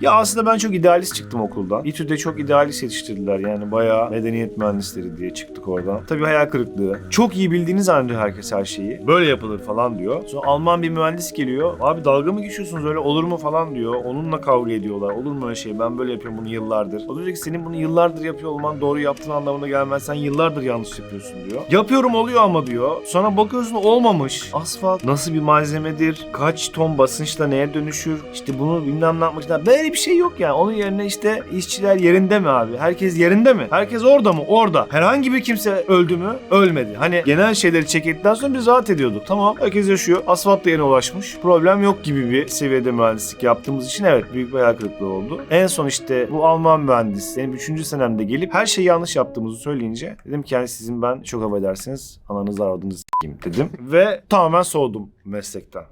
Ya aslında ben çok idealist çıktım okuldan. İTÜ'de çok idealist yetiştirdiler yani bayağı medeniyet mühendisleri diye çıktık oradan. Tabii hayal kırıklığı. Çok iyi bildiğini zannediyor herkes her şeyi. Böyle yapılır falan diyor. Sonra Alman bir mühendis geliyor. Abi dalga mı geçiyorsunuz öyle olur mu falan diyor. Onunla kavga ediyorlar. Olur mu öyle şey ben böyle yapıyorum bunu yıllardır. O diyor ki senin bunu yıllardır yapıyor olman doğru yaptığın anlamına gelmez. Sen yıllardır yanlış yapıyorsun diyor. Yapıyorum oluyor ama diyor. Sonra bakıyorsun olmamış. Asfalt nasıl bir malzemedir? Kaç ton basınçla neye dönüşür? İşte bunu bilmem ne yapmak için. Böyle bir şey yok yani. Onun yerine işte işçiler yerinde mi abi? Herkes yerinde mi? Herkes orada mı? Orada. Herhangi bir kimse öldü mü? Ölmedi. Hani genel şeyleri çekildikten sonra biz rahat ediyorduk. Tamam herkes yaşıyor. Asfalt da yeni ulaşmış. Problem yok gibi bir seviyede mühendislik yaptığımız için evet büyük bir hayal kırıklığı oldu. En son işte bu Alman mühendis benim 3. senemde gelip her şeyi yanlış yaptığımızı söyleyince dedim ki yani sizin ben çok affedersiniz ananızı aradınız dedim. Ve tamamen soğudum meslekten.